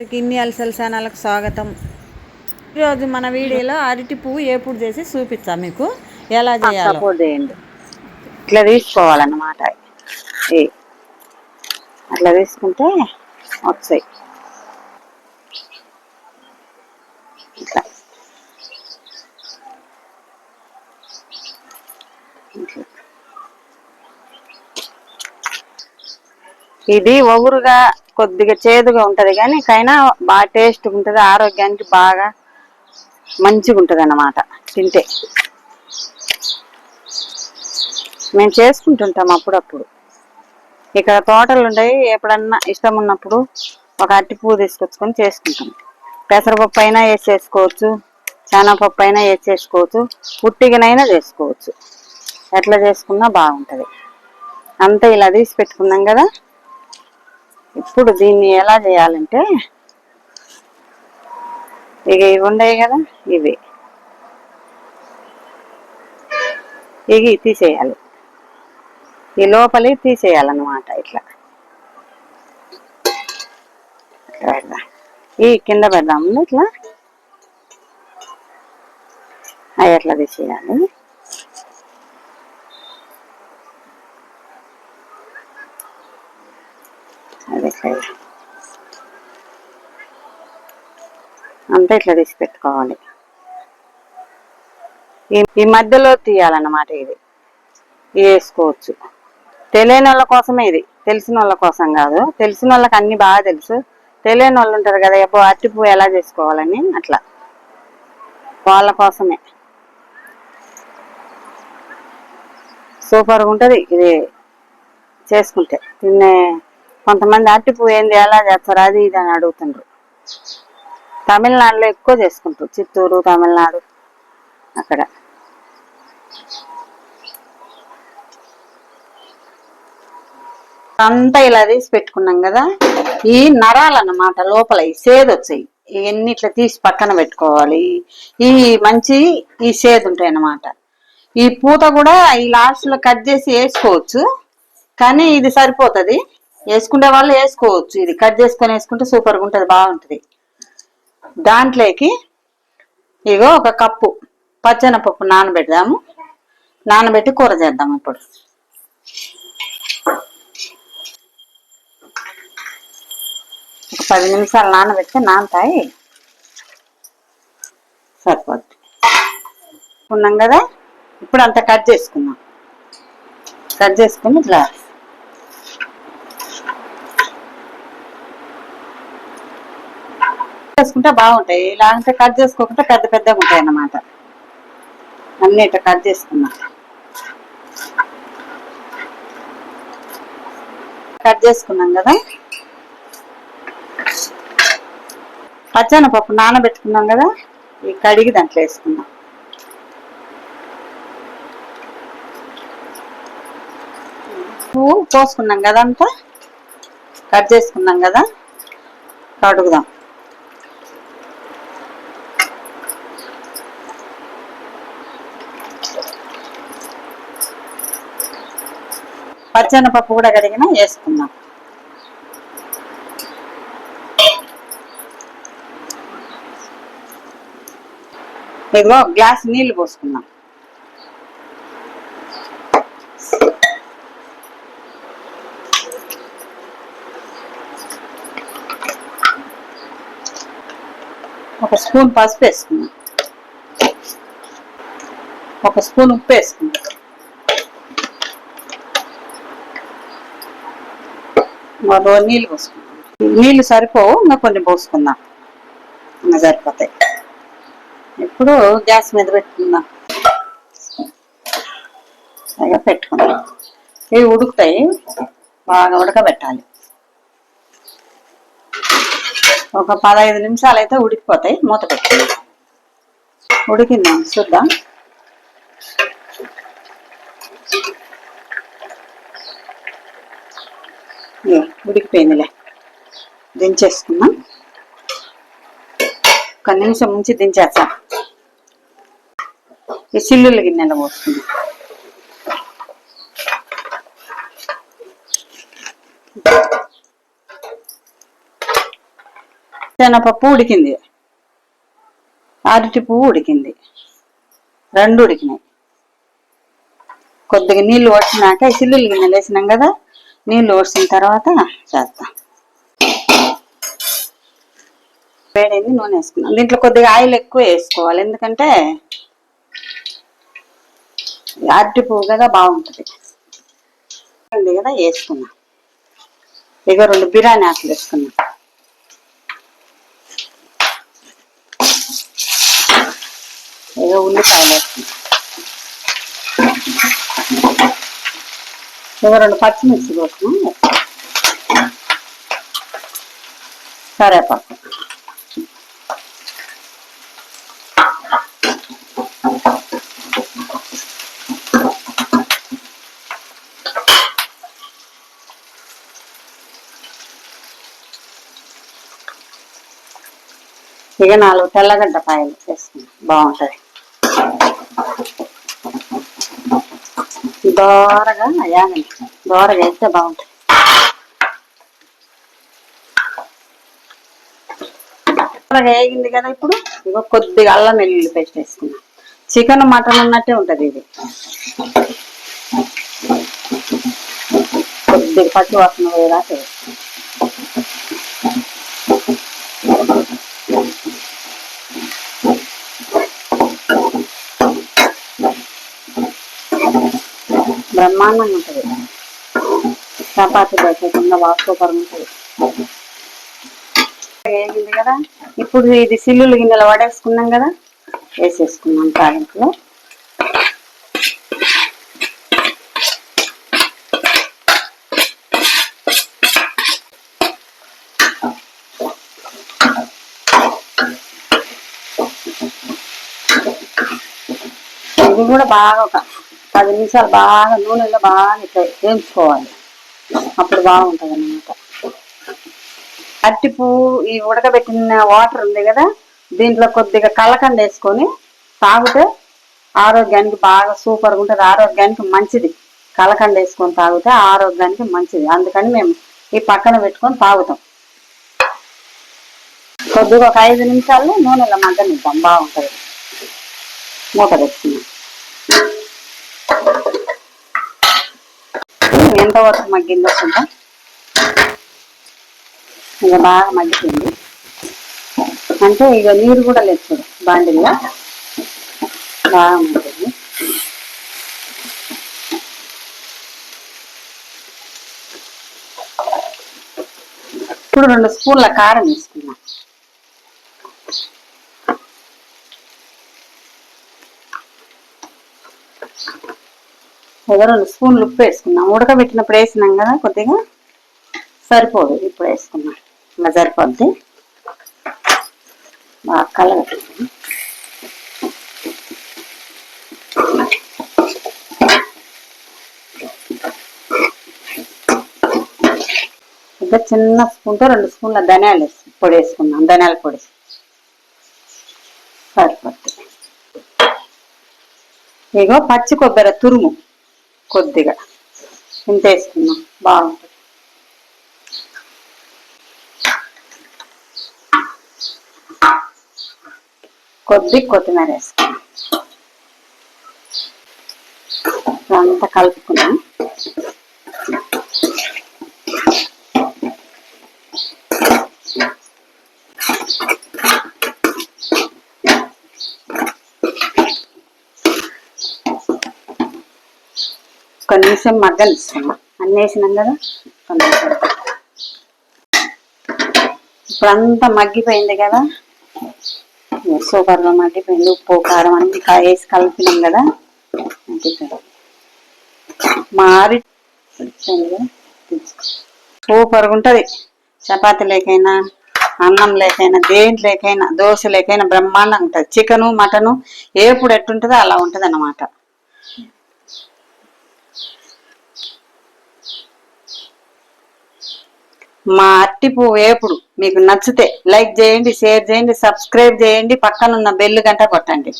కిన్ని అలసల ఛానల్కి స్వాగతం. ఈరోజు మన వీడియోలో అరటి పువ్వు ఏపుడు చేసి చూపిస్తా మీకు. ఎలా చేయాలో. చేయండి. ఇట్లా తీసుకోవాలన్నమాట. అట్లా తీసుకుంటే వస్తాయి. ఇట్లా. ఇది ఒగురుగా కొద్దిగా చేదుగా ఉంటది కానీ కైనా బాగా టేస్ట్ ఉంటది ఆరోగ్యానికి బాగా మంచిగా ఉంటది అన్నమాట తింటే. మేము చేసుకుంటుంటాం అప్పుడప్పుడు. ఇక్కడ తోటలు ఉంటాయి ఎప్పుడన్నా ఇష్టం ఉన్నప్పుడు ఒక అట్టి పువ్వు తీసుకొచ్చుకొని చేసుకుంటాం. పెసరపప్పు అయినా వేసేసుకోవచ్చు శనగపప్పు అయినా వేసేసుకోవచ్చు పుట్టిగనైనా చేసుకోవచ్చు. ఎట్లా చేసుకున్నా బాగుంటుంది. అంతా ఇలా తీసి పెట్టుకున్నాం కదా? ఇప్పుడు దీన్ని ఎలా చేయాలంటే ఇక ఇవి ఉండయి కదా ఇవి. ఇవి తీసేయాలి. ఈ లోపలి తీసేయాలన్నమాట ఇట్లా. పెడదాం. ఈ కింద పెడదాము ఇట్లా. అవి ఎట్లా తీసేయాలి అది ఇట్లా అంతా ఇట్లా తీసి పెట్టుకోవాలి ఈ మధ్యలో తీయాలన్నమాట ఇది. వేసుకోవచ్చు. తెలియని వాళ్ళ కోసమే ఇది. తెలిసిన వాళ్ళ కోసం కాదు. తెలిసిన వాళ్ళకి అన్ని బాగా తెలుసు. తెలియని వాళ్ళు ఉంటారు కదా ఎప్పుడు అరటి పువ్వు ఎలా చేసుకోవాలని అట్లా. వాళ్ళ కోసమే. సూపర్గా ఉంటుంది ఇది చేసుకుంటే. తిన్నే కొంతమంది అరటి పువ్వు ఏంది ఎలా చేస్తారు అది ఇది అని అడుగుతుండ్రు. తమిళనాడులో ఎక్కువ చేసుకుంటారు. చిత్తూరు తమిళనాడు అక్కడ. అంతా ఇలా తీసి పెట్టుకున్నాం కదా. ఈ నరాలు అన్నమాట లోపల ఈ సేదు వచ్చాయి ఇవన్నీ ఇట్లా తీసి పక్కన పెట్టుకోవాలి. ఈ మంచి ఈ సేదు ఉంటాయి అన్నమాట ఈ పూత కూడా ఈ లాస్ట్లో కట్ చేసి వేసుకోవచ్చు. కానీ ఇది సరిపోతది. వేసుకునే వాళ్ళు వేసుకోవచ్చు. ఇది కట్ చేసుకొని వేసుకుంటే సూపర్గా ఉంటుంది బాగుంటుంది. దాంట్లోకి ఇగో ఒక కప్పు పచ్చనపప్పు నానబెడదాము. నానబెట్టి కూర చేద్దాం ఇప్పుడు. ఒక పది నిమిషాలు నానబెడితే నానతాయి. సరిపోద్ది. ఉన్నాం కదా? ఇప్పుడు అంతా కట్ చేసుకుందాం. కట్ చేసుకుని ఇట్లా చేసుకుంటే బాగుంటాయి. ఇలా అంటే కట్ చేసుకోకుండా పెద్ద పెద్దగా ఉంటాయి అన్నమాట. అన్ని ఇట్లా కట్ చేసుకున్నా. కట్ చేసుకున్నాం కదా. పచ్చనపప్పు నానబెట్టుకున్నాం కదా. ఈ కడిగి దాంట్లో వేసుకున్నాం. పోసుకున్నాం కదా అంతా. కట్ చేసుకున్నాం కదా. కడుగుదాం. పచ్చనపప్పు కూడా కడిగిన వేసుకుందాం. ఇదిగో గ్లాస్ నీళ్ళు పోసుకుందాం. ఒక స్పూన్ పసుపు వేసుకుందాం. ఒక స్పూన్ ఉప్పు వేసుకుందాం. మరో నీళ్ళు పోసుకుందాం నీళ్ళు సరిపోవు ఇంకా కొన్ని పోసుకుందాం. ఇంకా సరిపోతాయి. ఇప్పుడు గ్యాస్ మీద పెట్టుకుందాం. ఇక పెట్టుకుందాం. ఇవి ఉడుకుతాయి. బాగా ఉడకబెట్టాలి. ఒక పదహైదు నిమిషాలు అయితే ఉడికిపోతాయి. మూత పెట్టుకుందాం. ఉడికిందాం చూద్దాం ఇదిగో, ఉడికిపోయిందిలే దించేసుకుందాం ఒక నిమిషం ముంచి దించేస్తా ఈ సిల్లుల గిన్నెలో పోసుకుందాం. శనగపప్పు ఉడికింది. అరటి పువ్వు ఉడికింది. రెండు ఉడికినాయి. కొద్దిగా నీళ్ళు వచ్చినాక ఈ సిల్లులు గిన్నెలు వేసినాం కదా? నీళ్ళు వచ్చిన తర్వాత చేస్తాం. వేడైంది నూనె వేసుకున్నాం. దీంట్లో కొద్దిగా ఆయిల్ ఎక్కువ వేసుకోవాలి. ఎందుకంటే అరటి పువ్వు కదా బాగుంటుంది. ఉంది కదా వేసుకున్నా. ఇక రెండు బిర్యానీ ఆకులు వేసుకున్నా. ఇక ఉల్లిపాయలు వేసుకున్నా. ఇక రెండు పచ్చిమిర్చి కోసం కరేపాకు. ఇక నాలుగు తెల్లగడ్డ పాయలు వేసుకున్నాం బాగుంటది. దోరగా యాగండి దోరగా వేస్తే బాగుంటది. వేగింది కదా ఇప్పుడు? ఇగో కొద్దిగా అల్లం వెల్లుల్లి పేస్ట్ వేసుకున్నాం చికెన్ మటన్ ఉన్నట్టే ఉంటది ఇది. కొద్దిగా పచ్చి వాసన పోయేదాకా వేసుకున్నాం. బ్రహ్మాండంగా ఉంటుంది. చపాతి దోశ కింద సూపర్ ఉంటుంది. వేగింది కదా? ఇప్పుడు ఇది సిల్లులు గిన్నెలు పడేసుకున్నాం కదా? వేసేసుకున్నాం తాలింపులో. ఇది కూడా బాగా ఒక పది నిమిషాలు బాగా నూనెలో బాగా వేయించుకోవాలి. అప్పుడు బాగుంటుంది అన్నమాట అరటిపు ఈ ఉడకబెట్టిన వాటర్ ఉంది కదా దీంట్లో కొద్దిగా కలకండ వేసుకొని తాగితే ఆరోగ్యానికి బాగా సూపర్గా ఉంటుంది. ఆరోగ్యానికి మంచిది. కలకండ వేసుకొని తాగితే ఆరోగ్యానికి మంచిది. అందుకని మేము ఈ పక్కన పెట్టుకొని తాగుతాం. కొద్దిగా ఒక ఐదు నిమిషాల్లో నూనెలో మగ్గనిద్దాం. బాగుంటుంది. మూత పెట్టుకున్నాం ఎంతవరకు మగ్గిందో చూద్దాం. ఇక బాగా మగ్గిపోయింది. అంటే ఇక నీరు కూడా లేదు చూడు బాండిల్లో. బాగా ఉంటుంది ఇప్పుడు రెండు స్పూన్ల కారం వేసుకున్నాం ఏదో రెండు స్పూన్లు ఉప్పు వేసుకున్నాం ఉడకబెట్టినప్పుడు వేసినాం కదా కొద్దిగా? సరిపోదు. ఇప్పుడు వేసుకున్నాం ఇలా సరిపోద్ది. బాగా కలగట్టుకున్నాం ఇంకా చిన్న స్పూన్తో రెండు స్పూన్ల ధనియాలు వేసి పొడి వేసుకున్నాం ధనియాల పొడి. సరిపోతుంది ఇగో పచ్చి కొబ్బరి తురుము. కొద్దిగా. ఇంత వేసుకున్నాం బాగుంటుంది. కొద్ది కొత్తిమీర వేసుకున్నాం అంతా కలుపుకున్నాం ఒక నిమిషం మగ్గనిస్తున్నాం అన్నీ వేసినాం కదా? ఒక నిమిషం ఇప్పుడు అంతా మగ్గిపోయింది కదా? సూపర్గా మగ్గిపోయింది ఉప్పు కారం అన్ని వేసి కలిపినాం కదా? మగ్గిపోయింది. మారి సూపర్గా ఉంటుంది. చపాతీ లేకైనా అన్నం లేకైనా దేంట్ లేకైనా దోశ లేకైనా బ్రహ్మాండంగా ఉంటుంది. చికెను మటను ఏప్పుడు ఎట్టుంటుందో అలా ఉంటుంది అన్నమాట మా అట్టి పువ్వు వేపుడు మీకు నచ్చితే లైక్ చేయండి షేర్ చేయండి సబ్స్క్రైబ్ చేయండి పక్కనున్న బెల్ గంట కొట్టండి.